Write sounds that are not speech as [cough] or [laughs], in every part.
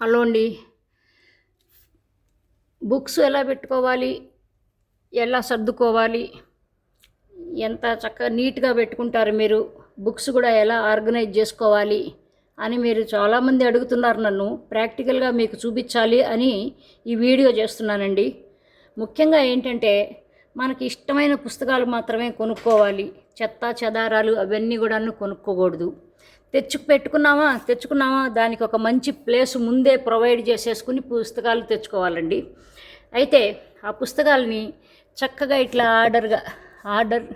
Hello అండి. Books ఎలా పెట్టుకోవాలి? ఎలా సర్దుకోవాలి? ఎంత చక్కగా నీట్గా పెట్టుకుంటారు మీరు? బుక్స్ కూడా ఎలా ఆర్గనైజ్ చేసుకోవాలి? అని మీరు చాలామంది అడుగుతున్నారు నన్ను. ప్రాక్టికల్గా మీకు చూపించాలి అని ఈ వీడియో చేస్తున్నానండి. ముఖ్యంగా ఏంటంటే మనకి ఇష్టమైన పుస్తకాలు మాత్రమే కొనుక్కోవాలి. చెత్త చెదారాలు అవన్నీ కూడా కొనుక్కోకూడదు. తెచ్చుకు పెట్టుకున్నామా తెచ్చుకున్నామా దానికి ఒక మంచి ప్లేస్ ముందే ప్రొవైడ్ చేసేసుకుని పుస్తకాలు తెచ్చుకోవాలండి. అయితే ఆ పుస్తకాలని చక్కగా ఇట్లా ఆర్డర్గా ఆర్డర్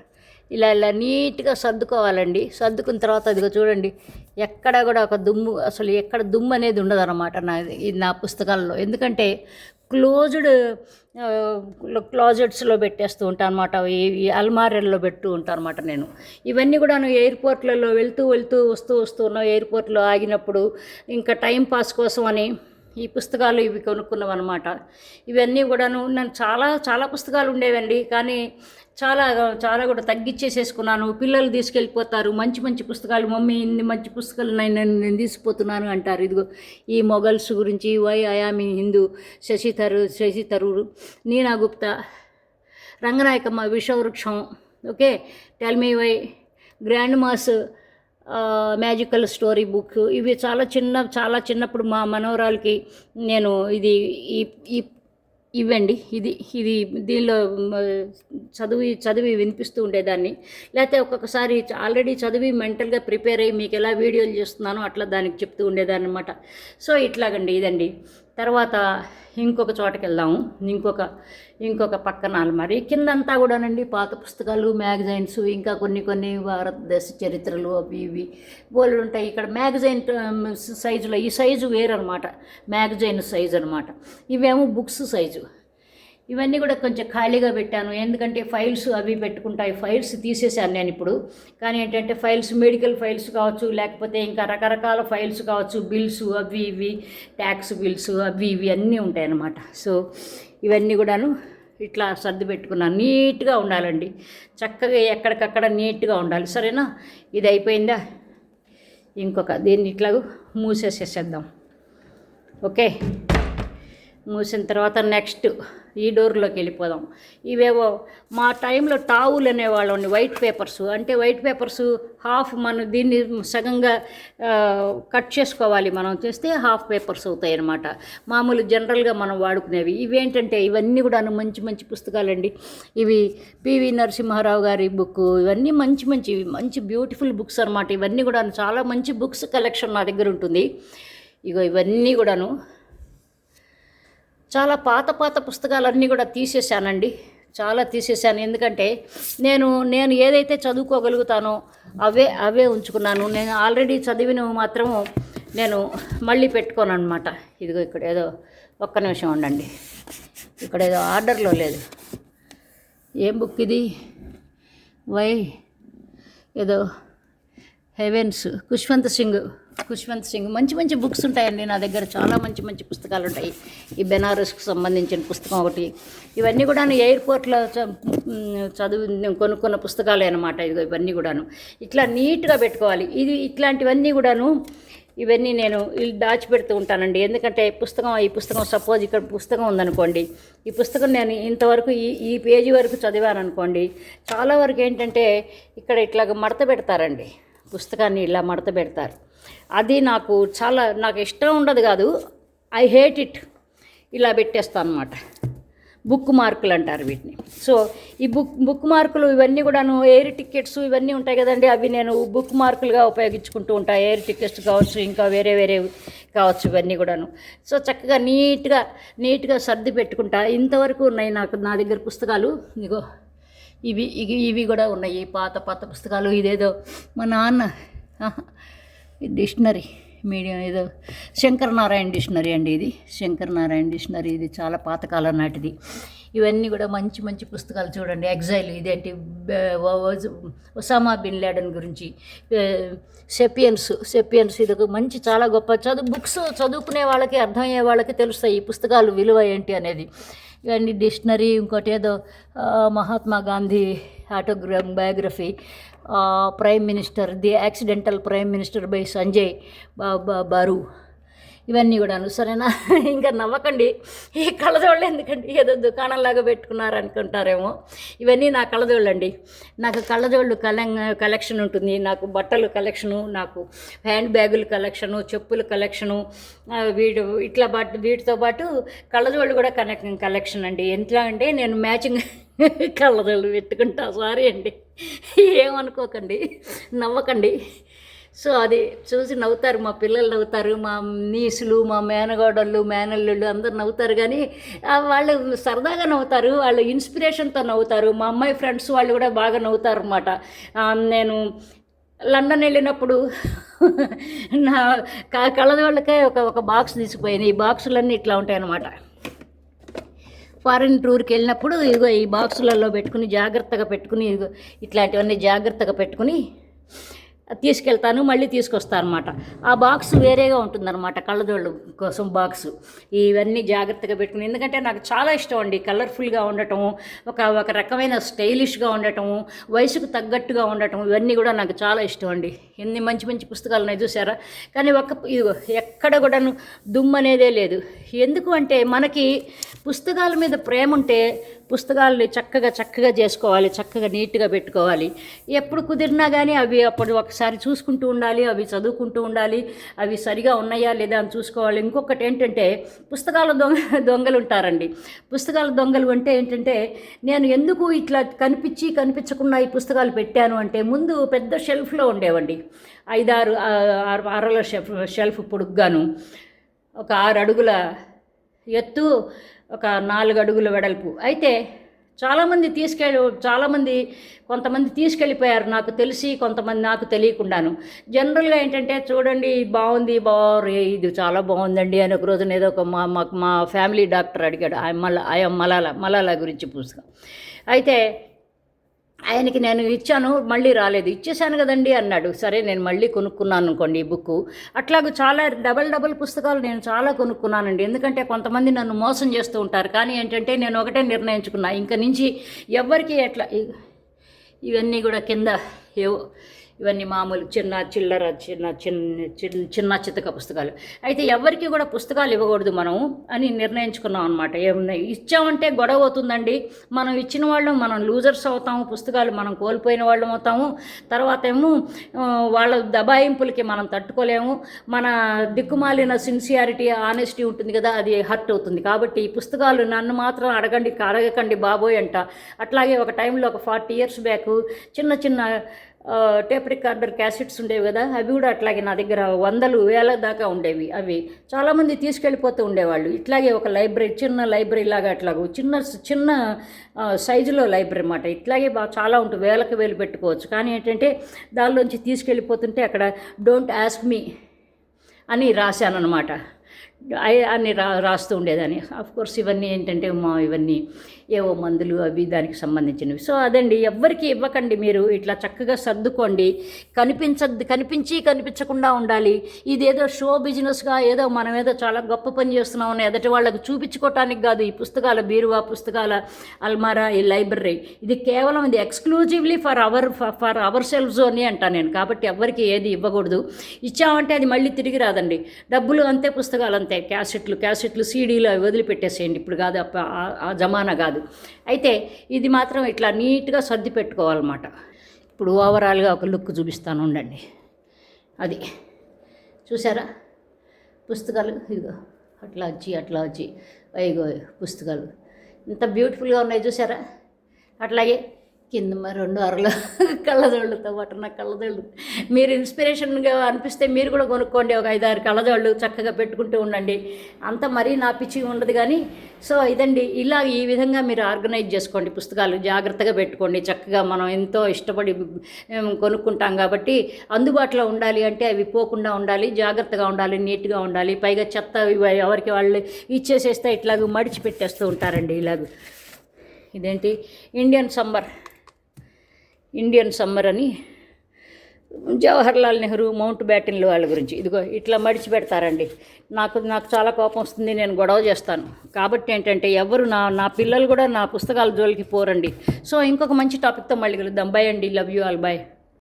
ఇలా ఇలా నీట్గా సర్దుకోవాలండి. సర్దుకున్న తర్వాత అదిగో చూడండి ఎక్కడ కూడా ఒక దుమ్ము అసలు ఎక్కడ దుమ్ము అనేది ఉండదన్నమాట నా ఇది నా పుస్తకాల్లో. ఎందుకంటే క్లోజ్డ్ క్లాజెట్స్లో పెట్టేస్తూ ఉంటాను అనమాట ఈ అల్మారెల్లో పెట్టు ఉంటాను అనమాట నేను. ఇవన్నీ కూడా ఎయిర్పోర్ట్లలో వెళ్తూ వెళ్తూ వస్తూ వస్తూ ఉన్నాం ఎయిర్పోర్ట్లో ఆగినప్పుడు ఇంకా టైం పాస్ కోసం అని ఈ పుస్తకాలు ఇవి కొనుక్కున్నాం అనమాట ఇవన్నీ కూడాను నన్ను చాలా చాలా పుస్తకాలు ఉండేవండి. కానీ చాలా చాలా కూడా తగ్గించేసేసుకున్నాను పిల్లలు తీసుకెళ్ళిపోతారు. మంచి మంచి పుస్తకాలు మమ్మీ ఇన్ని మంచి పుస్తకాలు నేను నేను తీసుకుపోతున్నాను అంటారు. ఇదిగో ఈ మొఘల్స్ గురించి why I am a Hindu Shashi Tharoor Shashi Tharoor Neena Gupta Ranganayakamma Vishavruksham okay tell me why grandma's magical story book ఇవి చాలా చిన్న చాలా చిన్నప్పుడు మా మనవరాలకి నేను ఇది ఈ ఇవ్వండి. ఇది ఇది దీనిలో చదివి చదివి వినిపిస్తూ ఉండేదాన్ని. లేకపోతే ఒక్కొక్కసారి ఆల్రెడీ చదివి మెంటల్గా ప్రిపేర్ అయ్యి మీకు ఎలా వీడియోలు చేస్తున్నానో అట్లా దానికి చెప్తూ ఉండేదాన్ని అనమాట సో ఇట్లాగండి ఇదండి. తర్వాత ఇంకొక చోటకి వెళ్దాము. ఇంకొక ఇంకొక పక్కన అలమారి కిందంతా కూడానండి పాత పుస్తకాలు మ్యాగజైన్స్ ఇంకా కొన్ని కొన్ని భారతదేశ చరిత్రలు అవి ఇవి బోలు ఉంటాయి. ఇక్కడ మ్యాగజైన్ సైజులో ఈ సైజు వేరనమాట మ్యాగజైన్ సైజు అనమాట ఇవేమో బుక్స్ సైజు. ఇవన్నీ కూడా కొంచెం ఖాళీగా పెట్టాను. ఎందుకంటే ఫైల్స్ అవి పెట్టుకుంటాయి. ఫైల్స్ తీసేసాను నేను ఇప్పుడు. కానీ ఏంటంటే ఫైల్స్ మెడికల్ ఫైల్స్ కావచ్చు లేకపోతే ఇంకా రకరకాల ఫైల్స్ కావచ్చు బిల్స్ అవి ఇవి ట్యాక్స్ బిల్స్ అవి ఇవి అన్నీ ఉంటాయి అన్నమాట సో ఇవన్నీ కూడాను ఇట్లా సర్ది పెట్టుకున్నాను. నీట్గా ఉండాలండి. చక్కగా ఎక్కడికక్కడ నీట్గా ఉండాలి. సరేనా? ఇది అయిపోయిందా? ఇంకొక దీన్ని ఇట్లా మూసేసేసేద్దాం. ఓకే? మూసిన తర్వాత నెక్స్ట్ ఈ డోర్లోకి వెళ్ళిపోదాం. ఇవేవో మా టైంలో టావులు అనేవాళ్ళండి వైట్ పేపర్స్ అంటే వైట్ పేపర్స్ హాఫ్ మనం దీన్ని సగంగా కట్ చేసుకోవాలి మనం. చేస్తే హాఫ్ పేపర్స్ అవుతాయి అన్నమాట మామూలు జనరల్గా మనం వాడుకునేవి. ఇవేంటంటే ఇవన్నీ కూడా మంచి మంచి పుస్తకాలండి. ఇవి పివి నరసింహారావు గారి బుక్. ఇవన్నీ మంచి మంచి మంచి బ్యూటిఫుల్ బుక్స్ అనమాట ఇవన్నీ కూడా చాలా మంచి బుక్స్ కలెక్షన్ నా దగ్గర ఉంటుంది. ఇగో ఇవన్నీ కూడాను చాలా పాత పాత పుస్తకాలన్నీ కూడా తీసేశానండి. చాలా తీసేశాను. ఎందుకంటే నేను నేను ఏదైతే చదువుకోగలుగుతానో అవే అవే ఉంచుకున్నాను. నేను ఆల్రెడీ చదివినవి మాత్రము నేను మళ్ళీ పెట్టుకోను అనమాట ఇదిగో ఇక్కడ ఏదో ఒక్క నిమిషం ఉండండి. ఇక్కడ ఏదో ఆర్డర్లో లేదు. ఏం బుక్ ఇది? వై ఏదో హెవెన్స్ ఖుష్వంత్ సింగ్ ఖుష్వంత్ సింగ్. మంచి మంచి బుక్స్ ఉంటాయండి నా దగ్గర. చాలా మంచి మంచి పుస్తకాలు ఉంటాయి. ఈ బెనారస్కి సంబంధించిన పుస్తకం ఒకటి. ఇవన్నీ కూడా ఎయిర్పోర్ట్లో చ- చదువు కొనుక్కున్న పుస్తకాలే అనమాట ఇదిగో ఇవన్నీ కూడాను. ఇట్లా నీట్గా పెట్టుకోవాలి. ఇది ఇట్లాంటివన్నీ కూడాను ఇవన్నీ నేను దాచిపెడుతూ ఉంటానండి. ఎందుకంటే పుస్తకం ఈ పుస్తకం సపోజ్ ఇక్కడ పుస్తకం ఉందనుకోండి. ఈ పుస్తకం నేను ఇంతవరకు ఈ ఈ పేజీ వరకు చదివాను అనుకోండి చాలా వరకు ఏంటంటే ఇక్కడ ఇట్లాగ మడత పెడతారండి. పుస్తకాన్ని ఇలా మడత పెడతారు. అది నాకు చాలా నాకు ఇష్టం ఉండదు కాదు. ఐ హేట్ ఇట్ ఇలా పెట్టేస్తాను అనమాట బుక్ మార్కులు అంటారు వీటిని. సో ఈ బుక్ బుక్ మార్కులు ఇవన్నీ కూడాను ఎయిర్ టికెట్స్ ఇవన్నీ ఉంటాయి కదండి. అవి నేను బుక్ మార్కులుగా ఉపయోగించుకుంటూ ఉంటాను ఎయిర్ టికెట్స్ కావచ్చు ఇంకా వేరే వేరే కావచ్చు ఇవన్నీ కూడాను. సో చక్కగా నీట్గా నీట్గా సర్ది పెట్టుకుంటా. ఇంతవరకు ఉన్నాయి నాకు నా దగ్గర పుస్తకాలు. ఇగో ఇవి ఇవి ఇవి కూడా ఉన్నాయి. పాత పాత పుస్తకాలు ఇదేదో మా నాన్న డిక్షనరీ మీడియం ఏదో శంకరనారాయణ డిక్షనరీ అండి ఇది. శంకరనారాయణ డిక్షనరీ ఇది చాలా పాతకాలం నాటిది. ఇవన్నీ కూడా మంచి మంచి పుస్తకాలు చూడండి. ఎగ్జైల్ ఇదేంటి? ఒసామా బిన్ లాడన్ గురించి. సెపియన్స్ సెపియన్స్ ఇది ఒక మంచి చాలా గొప్ప చదువు బుక్స్ చదువుకునే వాళ్ళకి అర్థమయ్యే వాళ్ళకి తెలుస్తాయి ఈ పుస్తకాలు విలువ ఏంటి అనేది. ఇవన్నీ డిక్షనరీ ఇంకోటి ఏదో Mahatma Gandhi ఆటోగ్రా biography prime minister the accidental prime minister by Sanjay బా- బా- బారు. ఇవన్నీ కూడాను సరేనా? [laughs] ఇంకా నవ్వకండి. ఈ కళ్ళజోళ్ళు ఎందుకండి? ఏదో దుకాణంలాగా పెట్టుకున్నారు అనుకుంటారేమో. ఇవన్నీ నా కళ్ళజోళ్ళు అండి నాకు కళ్ళజోళ్ళు కలెం కలెక్షన్ ఉంటుంది. నాకు బట్టలు కలెక్షను నాకు హ్యాండ్ బ్యాగులు కలెక్షను చెప్పులు కలెక్షను వీడు ఇట్లా బట్ వీటితో పాటు కళ్ళజోళ్ళు కూడా కనెక్ కలెక్షన్ అండి. ఎట్లా అంటే నేను మ్యాచింగ్ [laughs] కళ్ళజోళ్ళు పెట్టుకుంటా. సారీ అండి. ఏమనుకోకండి. నవ్వకండి. సో అది చూసి నవ్వుతారు మా పిల్లలు నవ్వుతారు మా నీసులు మా మేనగోడళ్ళు మేనల్లుళ్ళు అందరు నవ్వుతారు. కానీ వాళ్ళు సరదాగా నవ్వుతారు వాళ్ళు ఇన్స్పిరేషన్తో నవ్వుతారు. మా అమ్మాయి ఫ్రెండ్స్ వాళ్ళు కూడా బాగా నవ్వుతారు అనమాట నేను లండన్ వెళ్ళినప్పుడు [laughs] నా కళ్ళది వాళ్ళకే ఒక ఒక బాక్స్ తీసుకుపోయింది ఈ బాక్సులన్నీ ఇట్లా ఉంటాయన్నమాట. ఫారిన్ టూర్కి వెళ్ళినప్పుడు ఇదిగో ఈ బాక్సులలో పెట్టుకుని జాగ్రత్తగా పెట్టుకుని ఇదిగో ఇట్లాంటివన్నీ జాగ్రత్తగా పెట్టుకుని తీసుకెళ్తాను మళ్ళీ తీసుకొస్తాను అనమాట ఆ బాక్స్ వేరేగా ఉంటుందన్నమాట కళ్ళజోళ్ళు కోసం బాక్స్ ఇవన్నీ జాగ్రత్తగా పెట్టుకుని ఎందుకంటే నాకు చాలా ఇష్టం అండి కలర్ఫుల్గా ఉండటం ఒక ఒక రకమైన స్టైలిష్గా ఉండటం వయసుకు తగ్గట్టుగా ఉండటం ఇవన్నీ కూడా నాకు చాలా ఇష్టం అండి. ఎన్ని మంచి మంచి పుస్తకాలు ఉన్నాయి చూసారా? కానీ ఒక ఇది ఎక్కడ కూడా దుమ్ము అనేదే లేదు. ఎందుకు అంటే మనకి పుస్తకాల మీద ప్రేమ ఉంటే పుస్తకాలని చక్కగా చక్కగా చేసుకోవాలి చక్కగా నీట్గా పెట్టుకోవాలి. ఎప్పుడు కుదిరినా కానీ అవి అప్పుడు ఒకసారి చూసుకుంటూ ఉండాలి అవి చదువుకుంటూ ఉండాలి అవి సరిగా ఉన్నాయా లేదా అని చూసుకోవాలి. ఇంకొకటి ఏంటంటే పుస్తకాల దొంగ దొంగలు ఉంటారండి. పుస్తకాల దొంగలు అంటే ఏంటంటే నేను ఎందుకు ఇట్లా కనిపించి కనిపించకుండా ఈ పుస్తకాలు పెట్టాను అంటే ముందు పెద్ద షెల్ఫ్లో ఉండేవండి. ఐదారు అరల షెల్ఫ్ షెల్ఫ్ పొడుగ్గాను. ఒక ఆరు అడుగుల ఎత్తు ఒక నాలుగు అడుగుల వెడల్పు. అయితే చాలామంది తీసుకెళ్ళి చాలామంది కొంతమంది తీసుకెళ్ళిపోయారు నాకు తెలిసి కొంతమంది నాకు తెలియకుండాను. జనరల్గా ఏంటంటే చూడండి బాగుంది బావరే ఇది చాలా బాగుందండి అని ఒక రోజున ఏదో ఒక మా మాకు మా ఫ్యామిలీ డాక్టర్ అడిగాడు. ఆయన మల ఆయన మలాల మలాల గురించి పుస్తకం అయితే ఆయనకి నేను ఇచ్చాను మళ్ళీ రాలేదు. ఇచ్చేసాను కదండి అన్నాడు. సరే నేను మళ్ళీ కొనుక్కున్నాను అనుకోండి ఈ బుక్ అట్లాగూ చాలా డబల్ డబల్ పుస్తకాలు నేను చాలా కొనుక్కున్నానండి. ఎందుకంటే కొంతమంది నన్ను మోసం చేస్తూ ఉంటారు. కానీ ఏంటంటే నేను ఒకటే నిర్ణయించుకున్నా. ఇంక నుంచి ఎవరికి ఎట్లా ఇవన్నీ కూడా కింద ఏవో ఇవన్నీ మామూలు చిన్న చిల్లర చిన్న చిన్న చిన్న చిన్న చితక పుస్తకాలు. అయితే ఎవరికి కూడా పుస్తకాలు ఇవ్వకూడదు మనం అని నిర్ణయించుకున్నాం అనమాట ఏమున్నాయి ఇచ్చామంటే గొడవ అవుతుందండి. మనం ఇచ్చిన వాళ్ళం మనం లూజర్స్ అవుతాము పుస్తకాలు మనం కోల్పోయిన వాళ్ళం అవుతాము. తర్వాత ఏమో వాళ్ళ దబాయింపులకి మనం తట్టుకోలేము. మన దిక్కుమాలిన సిన్సియారిటీ ఆనెస్టీ ఉంటుంది కదా అది హర్ట్ అవుతుంది. కాబట్టి ఈ పుస్తకాలు నన్ను మాత్రం అడగండి అడగకండి బాబోయ్ అంట. అట్లాగే ఒక టైంలో ఒక ఫార్టీ ఇయర్స్ బ్యాక్ చిన్న చిన్న టేప్ రికార్డర్ క్యాసెట్స్ ఉండేవి కదా అవి కూడా అట్లాగే నా దగ్గర వందలు వేల దాకా ఉండేవి. అవి చాలామంది తీసుకెళ్ళిపోతూ ఉండేవాళ్ళు. ఇట్లాగే ఒక లైబ్రరీ చిన్న లైబ్రరీ లాగా అట్లాగూ చిన్న చిన్న సైజులో లైబ్రరీ అన్నమాట. ఇట్లాగే బాగా చాలా ఉంటుంది వేలకు వేలు పెట్టుకోవచ్చు. కానీ ఏంటంటే దానిలోంచి తీసుకెళ్ళిపోతుంటే అక్కడ డోంట్ ఆస్క్ మీ అని రాశాను అనమాట అని రా రాస్తూ ఉండేదాన్ని. కోర్స్ ఇవన్నీ ఏంటంటే మా ఇవన్నీ ఏవో మందులు అవి దానికి సంబంధించినవి. సో అదండి. ఎవ్వరికి ఇవ్వకండి మీరు. ఇట్లా చక్కగా సర్దుకోండి. కనిపించద్దు కనిపించి కనిపించకుండా ఉండాలి. ఇదేదో షో బిజినెస్గా ఏదో మనం ఏదో చాలా గొప్ప పని చేస్తున్నామని ఎదటి వాళ్ళకు చూపించుకోవటానికి కాదు. ఈ పుస్తకాల బీరువా పుస్తకాల అల్మారా ఈ లైబ్రరీ. ఇది కేవలం ఇది exclusively for our for ourselves అని అంటాను నేను. కాబట్టి ఎవ్వరికి ఏది ఇవ్వకూడదు. ఇచ్చామంటే అది మళ్ళీ తిరిగి రాదండి. డబ్బులు అంతే పుస్తకాలు అంతే. క్యాసెట్లు క్యాసెట్లు సీడీలు అవి వదిలిపెట్టేసేయండి. ఇప్పుడు కాదు ఆ జమానా కాదు. అయితే ఇది మాత్రం ఇట్లా నీట్గా సర్ది పెట్టుకోవాలన్నమాట. ఇప్పుడు ఓవరాల్గా ఒక లుక్ చూపిస్తాను ఉండండి. అది చూసారా? పుస్తకాలు ఇదిగో అట్లా వచ్చి అట్లా వచ్చి ఇగో పుస్తకాలు. ఇంత బ్యూటిఫుల్గా ఉన్నాయి చూసారా? అట్లాగే కింద మరి రెండు అరలు [laughs] కళ్ళజోళ్ళతో పాటు నా కళ్ళజోళ్ళు. మీరు ఇన్స్పిరేషన్గా అనిపిస్తే మీరు కూడా కొనుక్కోండి. ఒక ఐదారు కళ్ళజోళ్ళు చక్కగా పెట్టుకుంటూ ఉండండి. అంత మరీ నా పిచ్చి ఉండదు కానీ సో ఇదండి. ఇలా ఈ విధంగా మీరు ఆర్గనైజ్ చేసుకోండి. పుస్తకాలు జాగ్రత్తగా పెట్టుకోండి. చక్కగా మనం ఎంతో ఇష్టపడి కొనుక్కుంటాం కాబట్టి అందుబాటులో ఉండాలి అంటే అవి పోకుండా ఉండాలి. జాగ్రత్తగా ఉండాలి. నీట్గా ఉండాలి. పైగా చెత్త ఎవరికి వాళ్ళు ఇచ్చేసేస్తే ఇట్లాగ మడిచి పెట్టేస్తూ ఉంటారండి ఇలాగ. ఇదేంటి? Indian summer. ఇండియన్ సమ్మర్ అని జవహర్లాల్ నెహ్రూ మౌంట్ బ్యాటన్లు వాళ్ళ గురించి. ఇదిగో ఇట్లా మడిచి పెడతారండి. నాకు నాకు చాలా కోపం వస్తుంది నేను గొడవ చేస్తాను. కాబట్టి ఏంటంటే ఎవరు నా నా పిల్లలు కూడా నా పుస్తకాల జోలికి పోరండి. సో ఇంకొక మంచి టాపిక్తో మళ్ళీ కలుద్దాం. బై అండి. Love you all bye